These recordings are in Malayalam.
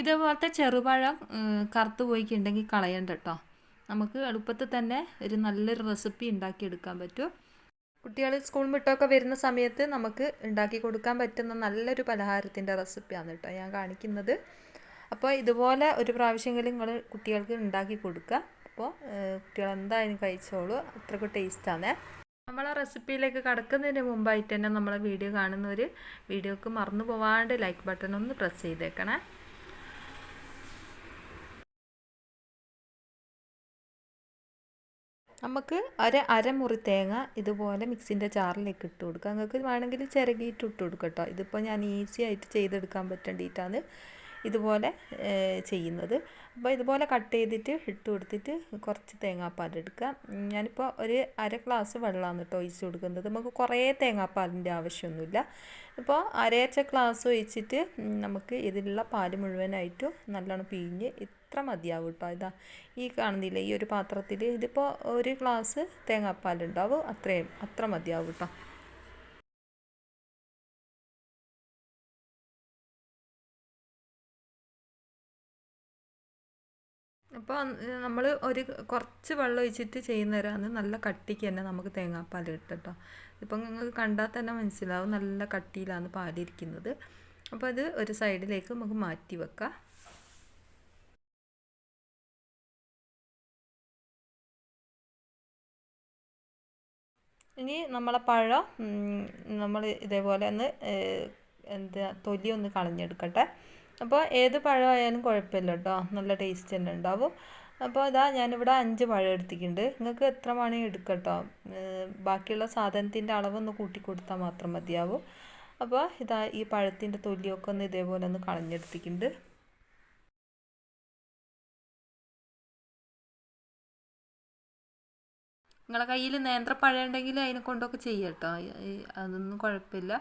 ഇതേപോലത്തെ ചെറുപഴം കറുത്ത് പോയിക്കുണ്ടെങ്കിൽ കളയണ്ട കേട്ടോ നമുക്ക് എളുപ്പത്തിൽ തന്നെ ഒരു നല്ലൊരു റെസിപ്പി ഉണ്ടാക്കിയെടുക്കാൻ പറ്റും. കുട്ടികൾ സ്കൂൾ വിട്ടൊക്കെ വരുന്ന സമയത്ത് നമുക്ക് ഉണ്ടാക്കി കൊടുക്കാൻ പറ്റുന്ന നല്ലൊരു പലഹാരത്തിന്റെ റെസിപ്പിയാണ് കേട്ടോ ഞാൻ കാണിക്കുന്നത്. അപ്പോൾ ഇതുപോലെ ഒരു പ്രാവശ്യമെങ്കിലും നിങ്ങൾ കുട്ടികൾക്ക് ഉണ്ടാക്കി കൊടുക്കുക അപ്പോൾ കുട്ടികൾ എന്തായാലും കഴിച്ചോളൂ. അത്രയ്ക്ക് ടേസ്റ്റാണ് നമ്മളെ റെസിപ്പിയിലേക്ക് കടക്കുന്നതിന് മുമ്പായിട്ട് തന്നെ നമ്മളെ വീഡിയോ കാണുന്നവർ വീഡിയോക്ക് മറന്നു പോവാണ്ട് ലൈക്ക് ബട്ടൺ ഒന്ന് പ്രസ് ചെയ്തേക്കണേ. നമുക്ക് ഒരു അരമുറി തേങ്ങ ഇതുപോലെ മിക്സിന്റെ ജാറിലേക്ക് ഇട്ട് കൊടുക്കുക. നിങ്ങൾക്ക് വേണമെങ്കിൽ ചിരകിയിട്ട് ഇട്ട് കൊടുക്കുക കേട്ടോ. ഇതിപ്പോൾ ഞാൻ ഈസി ആയിട്ട് ചെയ്തെടുക്കാൻ പറ്റേണ്ടിയിട്ടാണ് ഇതുപോലെ ചെയ്യുന്നത്. അപ്പോൾ ഇതുപോലെ കട്ട് ചെയ്തിട്ട് ഇട്ട് കൊടുത്തിട്ട് കുറച്ച് തേങ്ങാപ്പാൽ എടുക്കുക. ഞാനിപ്പോൾ ഒരു അര ഗ്ലാസ് വെള്ളമാണ് കേട്ടോ ഒഴിച്ച് കൊടുക്കുന്നത്. നമുക്ക് കുറേ തേങ്ങാപ്പാലിന്റെ ആവശ്യമൊന്നുമില്ല. ഇപ്പോൾ അരയച്ച ഗ്ലാസ് ഒഴിച്ചിട്ട് നമുക്ക് ഇതിലുള്ള പാൽ മുഴുവനായിട്ടും നല്ലോണം പിഴിഞ്ഞ് ഇത്ര മതിയാവും കേട്ടോ ഇതാ ഈ കാണുന്നില്ലേ ഈ ഒരു പാത്രത്തിൽ ഇതിപ്പോൾ ഒരു ഗ്ലാസ് തേങ്ങാപ്പാലുണ്ടാവും അത്രയും അത്ര മതിയാവും കേട്ടോ അപ്പോൾ നമ്മൾ ഒരു കുറച്ച് വെള്ളം ഒഴിച്ചിട്ട് ചെയ്യുന്നവരാണ്. നല്ല കട്ടിക്ക് തന്നെ നമുക്ക് തേങ്ങാപ്പാൽ കിട്ടട്ടോ ഇപ്പം നിങ്ങൾക്ക് കണ്ടാൽ തന്നെ മനസ്സിലാവും. നല്ല കട്ടിയിലാണ് പാലിരിക്കുന്നത്. അപ്പോൾ അത് ഒരു സൈഡിലേക്ക് നമുക്ക് മാറ്റി വെക്കാം. ഇനി നമ്മളെ പഴം നമ്മൾ ഇതേപോലെ ഒന്ന് എന്താ തൊലി ഒന്ന് കളഞ്ഞെടുക്കട്ടെ. അപ്പോൾ ഏത് പഴമായാലും കുഴപ്പമില്ല കേട്ടോ നല്ല ടേസ്റ്റ് തന്നെ ഉണ്ടാവും. അപ്പോൾ ഇതാ ഞാനിവിടെ അഞ്ച് പഴം എടുത്തിട്ടുണ്ട്. നിങ്ങൾക്ക് എത്ര മണി എടുക്കട്ടോ ബാക്കിയുള്ള സാധനത്തിന്റെ അളവൊന്ന് കൂട്ടി കൊടുത്താൽ മാത്രം മതിയാവും. അപ്പോൾ ഇതാ ഈ പഴത്തിന്റെ തൊലിയൊക്കെ ഒന്ന് ഇതേപോലെ ഒന്ന് കളഞ്ഞെടുത്തിട്ടുണ്ട്. നിങ്ങളെ കയ്യിൽ നേന്ത്രപ്പഴം ഉണ്ടെങ്കിൽ അതിനെ കൊണ്ടൊക്കെ ചെയ്യാം കേട്ടോ. അതൊന്നും കുഴപ്പമില്ല.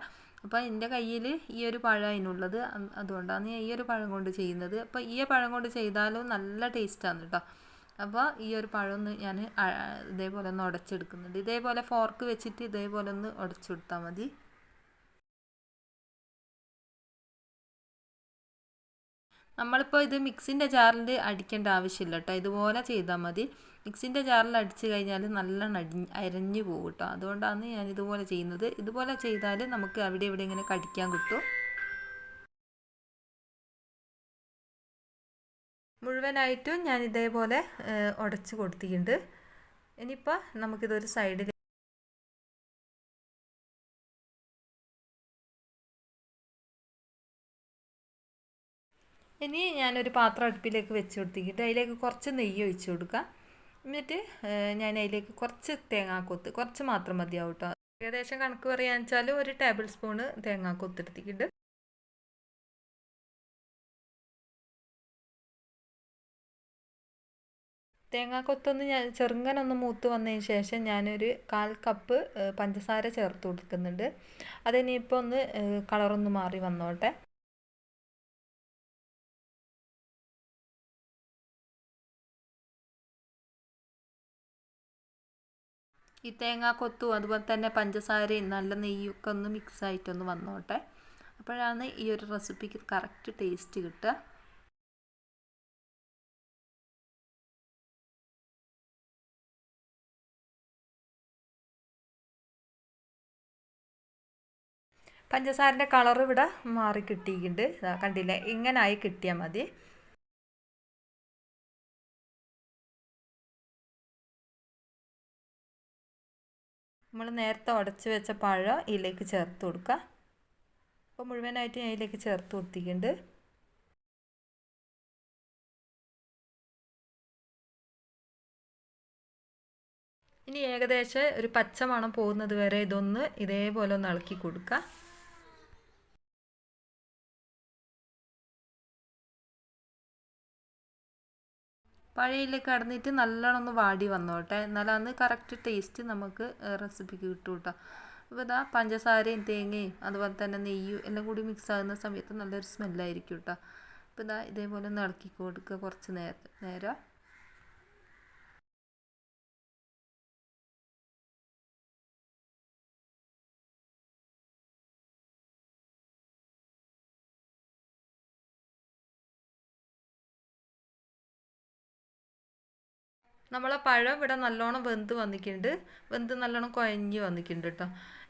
അപ്പോൾ എന്റെ കയ്യിൽ ഈ ഒരു പഴം അതിനുള്ളത്. അതുകൊണ്ടാണ് ഈ ഒരു പഴം കൊണ്ട് ചെയ്യുന്നത്. അപ്പോൾ ഈ പഴം കൊണ്ട് ചെയ്താലും നല്ല ടേസ്റ്റാണ് കേട്ടോ. അപ്പോൾ ഈ ഒരു പഴം ഒന്ന് ഞാൻ ഇതേപോലെ ഒന്ന് ഉടച്ചെടുക്കുന്നുണ്ട്. ഇതേപോലെ ഫോർക്ക് വെച്ചിട്ട് ഇതേപോലെ ഒന്ന് ഉടച്ചെടുത്താൽ മതി. നമ്മളിപ്പോൾ ഇത് മിക്സിന്റെ ജാറിൽ അടിക്കേണ്ട ആവശ്യമില്ല കേട്ടോ ഇതുപോലെ ചെയ്താൽ മതി. മിക്സിന്റെ ജാറിൽ അടിച്ച് കഴിഞ്ഞാൽ നല്ലോണം അടി അരഞ്ഞു പോകും കേട്ടോ അതുകൊണ്ടാണ് ഞാൻ ഇതുപോലെ ചെയ്യുന്നത്. ഇതുപോലെ ചെയ്താൽ നമുക്ക് അവിടെ ഇവിടെ ഇങ്ങനെ കടിക്കാൻ കിട്ടും. മുഴുവനായിട്ടും ഞാൻ ഇതേപോലെ ഉടച്ച് കൊടുത്തിട്ടുണ്ട്. ഇനിയിപ്പോൾ നമുക്കിതൊരു സൈഡിൽ ഇനി ഞാനൊരു പാത്രം അടുപ്പിലേക്ക് വെച്ച് കൊടുത്തിട്ട് അതിലേക്ക് കുറച്ച് നെയ്യ് ഒഴിച്ച് കൊടുക്കുക. എന്നിട്ട് ഞാൻ അതിലേക്ക് കുറച്ച് തേങ്ങാക്കൊത്ത് കുറച്ച് മാത്രം മതിയാവും കേട്ടോ ഏകദേശം കണക്ക് പറയാന്ന് വെച്ചാൽ ഒരു ടേബിൾ സ്പൂണ് തേങ്ങാക്കൊത്ത് എടുത്തിട്ടുണ്ട്. തേങ്ങാക്കൊത്തൊന്ന് ഞാൻ ചെറുങ്ങനൊന്ന് മൂത്ത് വന്നതിന് ശേഷം ഞാനൊരു കാൽ കപ്പ് പഞ്ചസാര ചേർത്ത് കൊടുക്കുന്നുണ്ട്. അതിനിപ്പോൾ ഒന്ന് കളറൊന്ന് മാറി വന്നോട്ടെ. ഈ തേങ്ങാക്കൊത്തും അതുപോലെ തന്നെ പഞ്ചസാരയും നല്ല നെയ്യൊക്കെ ഒന്ന് മിക്സ് ആയിട്ടൊന്ന് വന്നോട്ടെ. അപ്പോഴാണ് ഈ ഒരു റെസിപ്പിക്ക് കറക്റ്റ് ടേസ്റ്റ് കിട്ടുക. പഞ്ചസാരന്റെ കളർ ഇവിടെ മാറി കിട്ടിയിട്ടുണ്ട്. കണ്ടില്ലേ? ഇങ്ങനെ ആയി കിട്ടിയാൽ മതി. നമ്മൾ നേരത്തെ ഉടച്ച് വെച്ച പഴം ഇതിലേക്ക് ചേർത്ത് കൊടുക്കുക. അപ്പോൾ മുഴുവനായിട്ട് ഞാൻ ഇതിലേക്ക് ചേർത്ത് കൊടുത്തിട്ടുണ്ട്. ഇനി ഏകദേശം ഒരു പച്ചമണം പോകുന്നത് വരെ ഇതൊന്ന് ഇതേപോലെ ഒന്ന് ഇളക്കി കൊടുക്കുക. പഴയിലേക്ക് കടന്നിട്ട് നല്ലോണം ഒന്ന് വാടി വന്നോട്ടെ. എന്നാലാണ് കറക്റ്റ് ടേസ്റ്റ് നമുക്ക് റെസിപ്പിക്ക് കിട്ടും കേട്ടോ അപ്പോൾ ഇതാ പഞ്ചസാരയും തേങ്ങയും അതുപോലെ തന്നെ നെയ്യും എല്ലാം കൂടി മിക്സ് ആകുന്ന സമയത്ത് നല്ലൊരു സ്മെല്ലായിരിക്കും കേട്ടോ അപ്പോൾ ഇതാ ഇതേപോലെ ഒന്ന് ഇളക്കി കൊടുക്കുക കുറച്ച് നേരം നേരം. നമ്മളെ പഴം ഇവിടെ നല്ലോണം വെന്ത് വന്നിട്ടുണ്ട് വെന്ത് നല്ലോണം കുഴഞ്ഞ് വന്നിട്ടുണ്ട് കേട്ടോ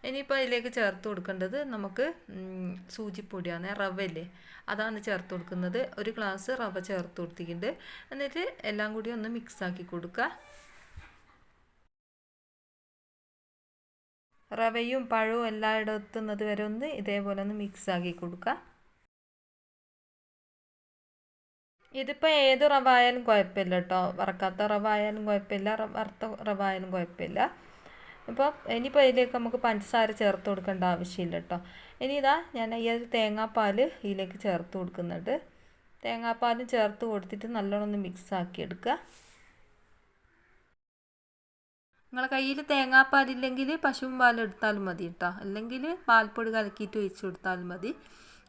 ഇനിയിപ്പോൾ അതിലേക്ക് ചേർത്ത് കൊടുക്കേണ്ടത് നമുക്ക് സൂചിപ്പൊടിയാണ് റവ ഇല്ലേ അതാണ് ചേർത്ത് കൊടുക്കുന്നത്. ഒരു ഗ്ലാസ് റവ ചേർത്ത് കൊടുത്തിട്ടുണ്ട് എന്നിട്ട് എല്ലാം കൂടി ഒന്ന് മിക്സ് ആക്കി കൊടുക്കുക റവയും പഴവും എല്ലാം എത്തുന്നത് വരെ ഒന്ന് ഇതേപോലെ ഒന്ന് മിക്സ് ആക്കി കൊടുക്കുക ഇതിപ്പോൾ ഏത് റവായാലും കുഴപ്പമില്ല കേട്ടോ വറക്കാത്ത റവായാലും കുഴപ്പമില്ല വറുത്ത റവായാലും കുഴപ്പമില്ല. ഇപ്പോൾ ഇനിയിപ്പോൾ ഇതിലേക്ക് നമുക്ക് പഞ്ചസാര ചേർത്ത് കൊടുക്കേണ്ട ആവശ്യമില്ല കേട്ടോ ഇനി ഇതാ ഞാൻ ഈ ഒരു തേങ്ങാപ്പാൽ ഇതിലേക്ക് ചേർത്ത് കൊടുക്കുന്നുണ്ട്. തേങ്ങാപ്പാലും ചേർത്ത് കൊടുത്തിട്ട് നല്ലോണം ഒന്ന് മിക്സ് ആക്കി എടുക്കുക. നിങ്ങളെ കയ്യിൽ തേങ്ങാപ്പാലില്ലെങ്കിൽ പശുവും പാൽ എടുത്താലും മതി കേട്ടോ അല്ലെങ്കിൽ പാൽപ്പൊടി കലക്കിയിട്ട് ഒഴിച്ച് കൊടുത്താലും മതി.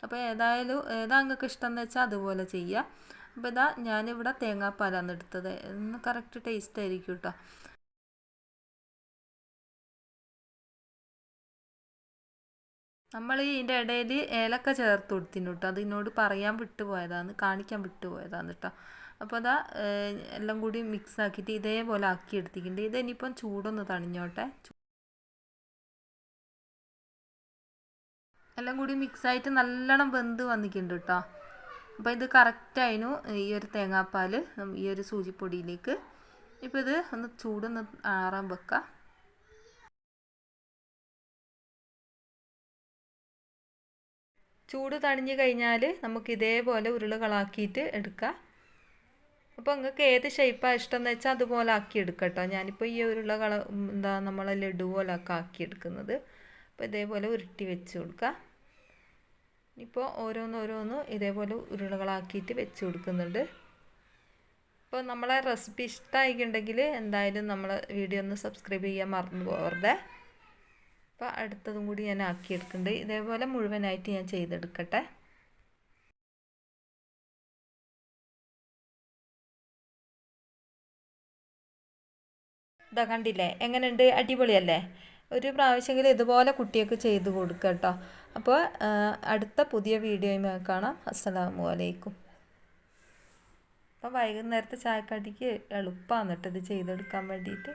അപ്പോൾ ഏതായാലും ഏതാ നിങ്ങൾക്ക് ഇഷ്ടം എന്ന് വെച്ചാൽ അതുപോലെ ചെയ്യുക. അപ്പോൾ ഇതാ ഞാനിവിടെ തേങ്ങാപ്പാലാണ് എടുത്തത്. കറക്റ്റ് ടേസ്റ്റ് ആയിരിക്കും കേട്ടോ നമ്മൾ ഇതിന്റെ ഇടയിൽ ഏലക്ക ചേർത്ത് കൊടുത്തിനു കേട്ടോ അതിനോട് പറയാൻ വിട്ടുപോയതാണ് കാണിക്കാൻ വിട്ടുപോയതാണ് കേട്ടോ അപ്പോൾ അതാ എല്ലാം കൂടി മിക്സ് ആക്കിയിട്ട് ഇതേപോലെ ആക്കി എടുത്തിട്ടുണ്ട്. ഇത് ഇനിയിപ്പം ചൂടൊന്ന് തണിഞ്ഞോട്ടെ. എല്ലാം കൂടി മിക്സായിട്ട് നല്ലോണം വെന്ത് വന്നിട്ടുണ്ട് കേട്ടോ അപ്പോൾ ഇത് കറക്റ്റായിരുന്നു ഈ ഒരു തേങ്ങാപ്പാൽ ഈ ഒരു സൂചിപ്പൊടിയിലേക്ക്. ഇപ്പോൾ ഇത് ഒന്ന് ചൂടൊന്ന് ആറാൻ വെക്കാം. ചൂട് തണിഞ്ഞു കഴിഞ്ഞാൽ നമുക്ക് ഇതേപോലെ ഉരുളകളാക്കിയിട്ട് എടുക്കാം. അപ്പോൾ നിങ്ങൾക്ക് ഏത് ഷേപ്പാണ് ഇഷ്ടം എന്ന് വെച്ചാൽ അതുപോലെ ആക്കി എടുക്കാം കേട്ടോ ഞാനിപ്പോൾ ഈ ഉരുളകള എന്താ നമ്മളെ ലഡു പോലെ ഒക്കെ ആക്കി എടുക്കുന്നത്. അപ്പോൾ ഇതേപോലെ ഉരുട്ടി വെച്ച് കൊടുക്കാം. ഇപ്പോൾ ഓരോന്നോരോന്ന് ഇതേപോലെ ഉരുളകളാക്കിയിട്ട് വെച്ച് കൊടുക്കുന്നുണ്ട്. അപ്പോൾ നമ്മളെ റെസിപ്പി ഇഷ്ടമായിട്ടുണ്ടെങ്കിൽ എന്തായാലും നമ്മളെ വീഡിയോ ഒന്ന് സബ്സ്ക്രൈബ് ചെയ്യാൻ മറന്നു പോകരുതേ അപ്പോൾ അടുത്തതും കൂടി ഞാൻ ആക്കിയെടുക്കുന്നുണ്ട്. ഇതേപോലെ മുഴുവനായിട്ട് ഞാൻ ചെയ്തെടുക്കട്ടെ. ഇതാ കണ്ടില്ലേ? എങ്ങനെയുണ്ട്? അടിപൊളിയല്ലേ? ഒരു പ്രാവശ്യമെങ്കിലും ഇതുപോലെ കുട്ടിയൊക്കെ ചെയ്ത് കൊടുക്കുക കേട്ടോ. അപ്പോൾ അടുത്ത പുതിയ വീഡിയോയുമായി കാണാം. അസ്സലാമു അലൈക്കും. അപ്പം വൈകുന്നേരത്തെ ചായക്കടിക്ക് എളുപ്പമാണ് കേട്ടോ ഇത് ചെയ്തെടുക്കാൻ വേണ്ടിയിട്ട്.